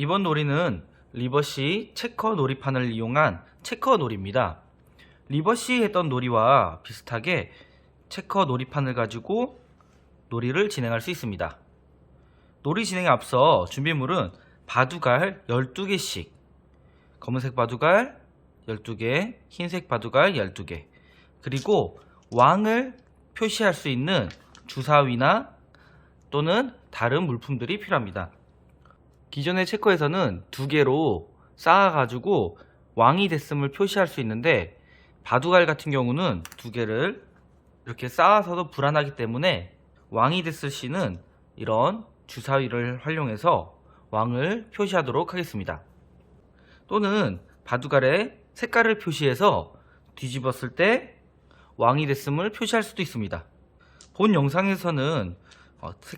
이번 놀이는 리버시 체커 놀이판을 이용한 체커 놀이입니다. 리버시 했던 놀이와 비슷하게 체커 놀이판을 가지고 놀이를 진행할 수 있습니다. 놀이 진행에 앞서 준비물은 바둑알 12개씩, 검은색 바둑알 12개, 흰색 바둑알 12개, 그리고 왕을 표시할 수 있는 주사위나 또는 다른 물품들이 필요합니다. 기존의 체커에서는 두 개로 쌓아가지고 왕이 됐음을 표시할 수 있는데 바둑알 같은 경우는 두 개를 이렇게 쌓아서도 불안하기 때문에 왕이 됐을 시는 이런 주사위를 활용해서 왕을 표시하도록 하겠습니다. 또는 바둑알에 색깔을 표시해서 뒤집었을 때 왕이 됐음을 표시할 수도 있습니다. 본 영상에서는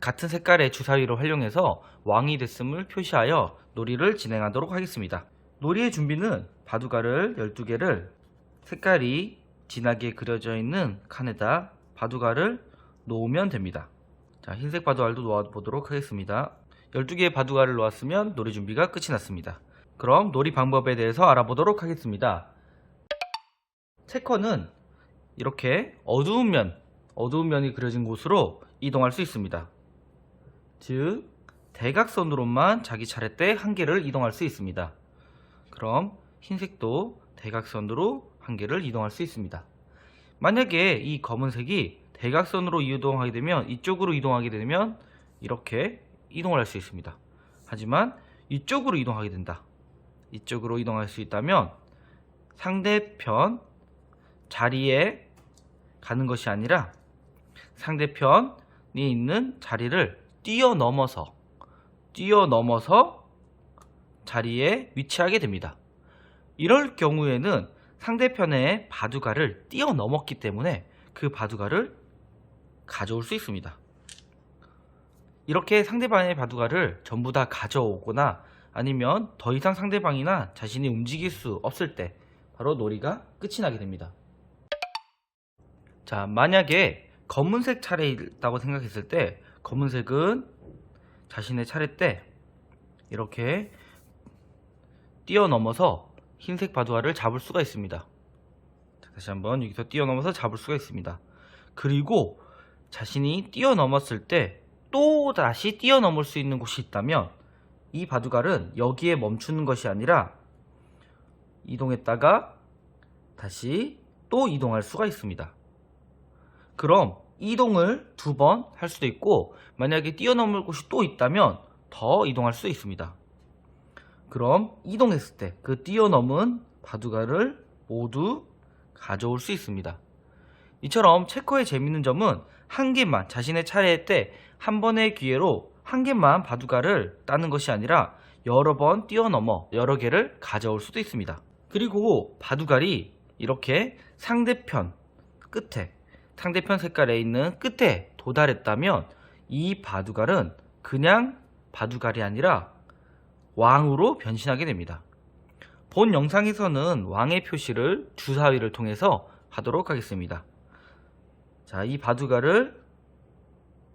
같은 색깔의 주사위를 활용해서 왕이 됐음을 표시하여 놀이를 진행하도록 하겠습니다. 놀이의 준비는 바둑알을 12개를 색깔이 진하게 그려져 있는 칸에다 바둑알을 놓으면 됩니다. 자, 흰색 바둑알도 놓아보도록 하겠습니다. 12개의 바둑알을 놓았으면 놀이 준비가 끝이 났습니다. 그럼 놀이 방법에 대해서 알아보도록 하겠습니다. 체커는 이렇게 어두운 면, 어두운 면이 그려진 곳으로 이동할 수 있습니다. 즉, 대각선으로만 자기 차례 때 한 개를 이동할 수 있습니다. 그럼 흰색도 대각선으로 한 개를 이동할 수 있습니다. 만약에 이 검은색이 대각선으로 이동하게 되면 이쪽으로 이동하게 되면 이렇게 이동을 할 수 있습니다. 하지만 이쪽으로 이동하게 된다. 이쪽으로 이동할 수 있다면 상대편 자리에 가는 것이 아니라 상대편이 있는 자리를 뛰어넘어서 뛰어넘어서 자리에 위치하게 됩니다. 이럴 경우에는 상대편의 바둑알을 뛰어넘었기 때문에 그 바둑알을 가져올 수 있습니다. 이렇게 상대방의 바둑알을 전부 다 가져오거나 아니면 더 이상 상대방이나 자신이 움직일 수 없을 때 바로 놀이가 끝이 나게 됩니다. 자, 만약에 검은색 차례있다고 생각했을 때 검은색은 자신의 차례 때 이렇게 뛰어넘어서 흰색 바둑알을 잡을 수가 있습니다. 자, 다시 한번 여기서 뛰어넘어서 잡을 수가 있습니다. 그리고 자신이 뛰어넘었을 때 또 다시 뛰어넘을 수 있는 곳이 있다면 이 바둑알은 여기에 멈추는 것이 아니라 이동했다가 다시 또 이동할 수가 있습니다. 그럼 이동을 두 번 할 수도 있고 만약에 뛰어넘을 곳이 또 있다면 더 이동할 수 있습니다. 그럼 이동했을 때 그 뛰어넘은 바둑알을 모두 가져올 수 있습니다. 이처럼 체커의 재밌는 점은 한 개만 자신의 차례 때 한 번의 기회로 한 개만 바둑알을 따는 것이 아니라 여러 번 뛰어넘어 여러 개를 가져올 수도 있습니다. 그리고 바둑알이 이렇게 상대편 끝에 상대편 색깔에 있는 끝에 도달했다면 이 바둑알은 그냥 바둑알이 아니라 왕으로 변신하게 됩니다. 본 영상에서는 왕의 표시를 주사위를 통해서 하도록 하겠습니다. 자, 이 바둑알을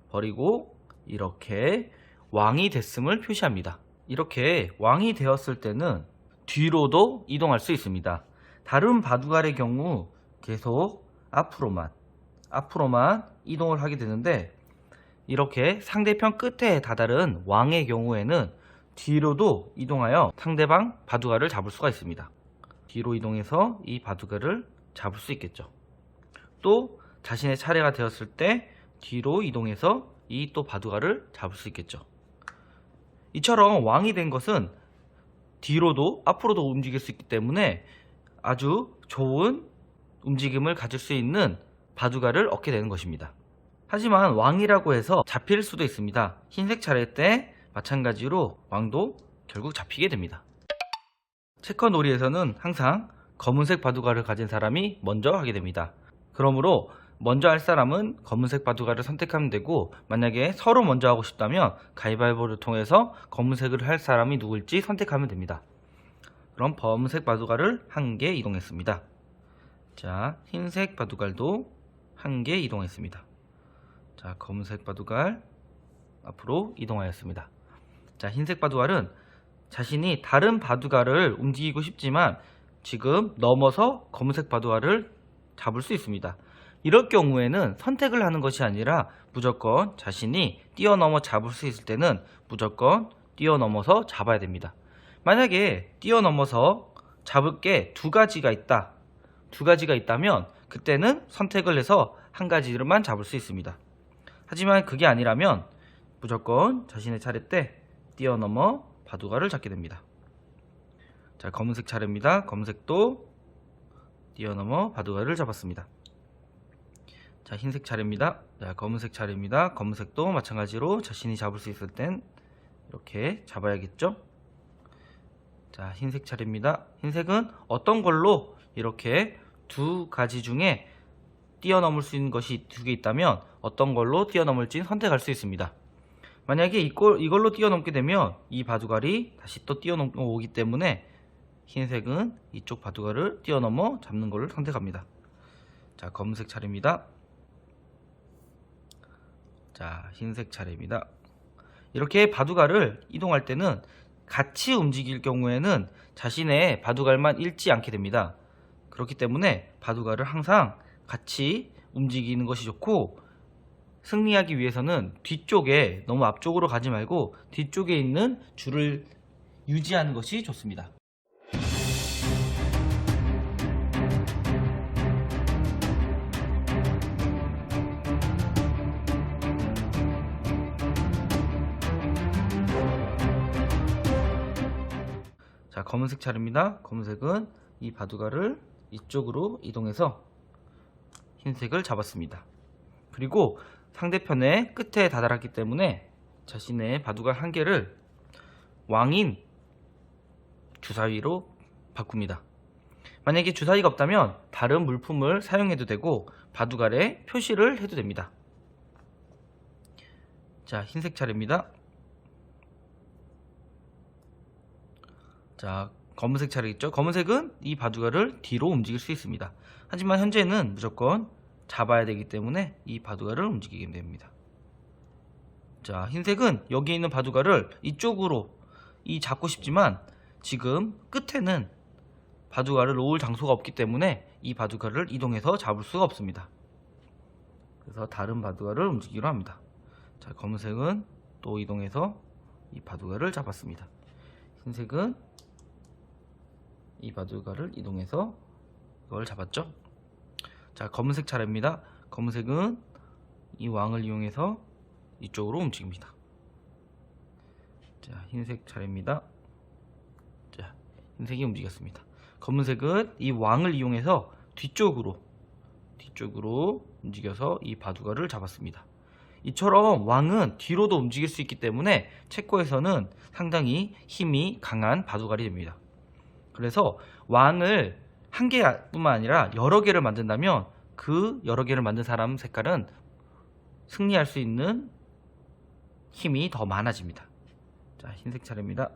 버리고 이렇게 왕이 됐음을 표시합니다. 이렇게 왕이 되었을 때는 뒤로도 이동할 수 있습니다. 다른 바둑알의 경우 계속 앞으로만 앞으로만 이동을 하게 되는데 이렇게 상대편 끝에 다다른 왕의 경우에는 뒤로도 이동하여 상대방 바둑알을 잡을 수가 있습니다. 뒤로 이동해서 이 바둑알을 잡을 수 있겠죠. 또 자신의 차례가 되었을 때 뒤로 이동해서 이 또 바둑알을 잡을 수 있겠죠. 이처럼 왕이 된 것은 뒤로도 앞으로도 움직일 수 있기 때문에 아주 좋은 움직임을 가질 수 있는 바둑알을 얻게 되는 것입니다. 하지만 왕이라고 해서 잡힐 수도 있습니다. 흰색 차례 때 마찬가지로 왕도 결국 잡히게 됩니다. 체커 놀이에서는 항상 검은색 바둑알을 가진 사람이 먼저 하게 됩니다. 그러므로 먼저 할 사람은 검은색 바둑알을 선택하면 되고 만약에 서로 먼저 하고 싶다면 가위바위보를 통해서 검은색을 할 사람이 누굴지 선택하면 됩니다. 그럼 검은색 바둑알을 한 개 이동했습니다. 자, 흰색 바둑알도 한 개 이동했습니다. 자, 검은색 바둑알 앞으로 이동하였습니다. 자, 흰색 바둑알은 자신이 다른 바둑알을 움직이고 싶지만 지금 넘어서 검은색 바둑알을 잡을 수 있습니다. 이럴 경우에는 선택을 하는 것이 아니라 무조건 자신이 뛰어넘어 잡을 수 있을 때는 무조건 뛰어넘어서 잡아야 됩니다. 만약에 뛰어넘어서 잡을 게 두 가지가 있다. 두 가지가 있다면 그때는 선택을 해서 한 가지를만 잡을 수 있습니다. 하지만 그게 아니라면 무조건 자신의 차례 때 뛰어넘어 바둑알을 잡게 됩니다. 자, 검은색 차례입니다. 검은색도 뛰어넘어 바둑알을 잡았습니다. 자, 흰색 차례입니다. 자, 검은색 차례입니다. 검은색도 마찬가지로 자신이 잡을 수 있을 땐 이렇게 잡아야겠죠? 자, 흰색 차례입니다. 흰색은 어떤 걸로 이렇게 두 가지 중에 뛰어넘을 수 있는 것이 두 개 있다면 어떤 걸로 뛰어넘을지 선택할 수 있습니다. 만약에 이걸, 이걸로 뛰어넘게 되면 이 바둑알이 다시 또 뛰어넘기 때문에 흰색은 이쪽 바둑알을 뛰어넘어 잡는 것을 선택합니다. 자, 검은색 차례입니다. 자, 흰색 차례입니다. 이렇게 바둑알을 이동할 때는 같이 움직일 경우에는 자신의 바둑알만 잃지 않게 됩니다. 그렇기 때문에 바둑알을 항상 같이 움직이는 것이 좋고 승리하기 위해서는 뒤쪽에 너무 앞쪽으로 가지 말고 뒤쪽에 있는 줄을 유지하는 것이 좋습니다. 자, 검은색 차례입니다. 검은색은 이 바둑알을 이쪽으로 이동해서 흰색을 잡았습니다. 그리고 상대편의 끝에 다다랐기 때문에 자신의 바둑알 한 개를 왕인 주사위로 바꿉니다. 만약에 주사위가 없다면 다른 물품을 사용해도 되고 바둑알에 표시를 해도 됩니다. 자, 흰색 차례입니다. 자, 검은색 차례겠죠? 검은색은 이 바둑알을 뒤로 움직일 수 있습니다. 하지만 현재는 무조건 잡아야 되기 때문에 이 바둑알을 움직이게 됩니다. 자, 흰색은 여기 있는 바둑알을 이쪽으로 이 잡고 싶지만 지금 끝에는 바둑알을 놓을 장소가 없기 때문에 이 바둑알을 이동해서 잡을 수가 없습니다. 그래서 다른 바둑알을 움직이기로 합니다. 자, 검은색은 또 이동해서 이 바둑알을 잡았습니다. 흰색은 이 바둑알을 이동해서 이걸 잡았죠. 자, 검은색 차례입니다. 검은색은 이 왕을 이용해서 이쪽으로 움직입니다. 자, 흰색 차례입니다. 자, 흰색이 움직였습니다. 검은색은 이 왕을 이용해서 뒤쪽으로 뒤쪽으로 움직여서 이 바둑알을 잡았습니다. 이처럼 왕은 뒤로도 움직일 수 있기 때문에 체코에서는 상당히 힘이 강한 바둑알이 됩니다. 그래서 왕을 한 개뿐만 아니라 여러 개를 만든다면 그 여러 개를 만든 사람 색깔은 승리할 수 있는 힘이 더 많아집니다. 자, 흰색 차례입니다.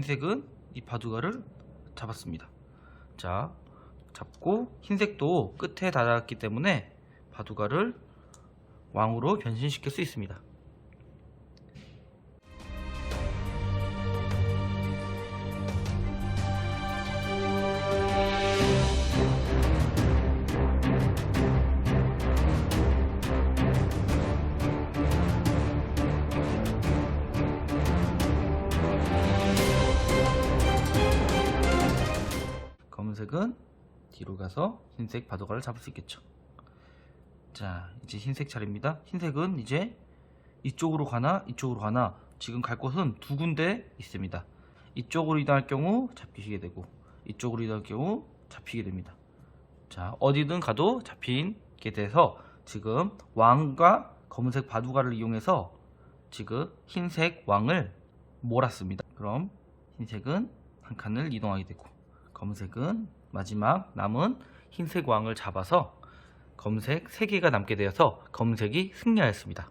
흰색은 이 바둑알을 잡았습니다. 자, 잡고 흰색도 끝에 닿았기 때문에 바둑알을 왕으로 변신시킬 수 있습니다. 검은색은 뒤로 가서 흰색 바둑알을 잡을 수 있겠죠. 자, 이제 흰색 차례입니다. 흰색은 이제 이쪽으로 가나 이쪽으로 가나 지금 갈 곳은 두 군데 있습니다. 이쪽으로 이동할 경우 잡히게 되고 이쪽으로 이동할 경우 잡히게 됩니다. 자, 어디든 가도 잡히게 돼서 지금 왕과 검은색 바둑알을 이용해서 지금 흰색 왕을 몰았습니다. 그럼 흰색은 한 칸을 이동하게 되고 검은색은 마지막 남은 흰색 왕을 잡아서 검색 3개가 남게 되어서 검색이 승리하였습니다.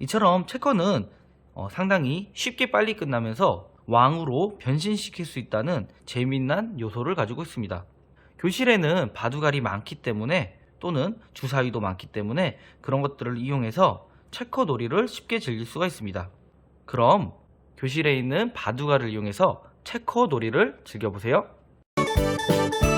이처럼 체커는 어, 상당히 쉽게 빨리 끝나면서 왕으로 변신시킬 수 있다는 재미난 요소를 가지고 있습니다. 교실에는 바둑알이 많기 때문에 또는 주사위도 많기 때문에 그런 것들을 이용해서 체커 놀이를 쉽게 즐길 수가 있습니다. 그럼 교실에 있는 바둑알을 이용해서 체커 놀이를 즐겨보세요. Música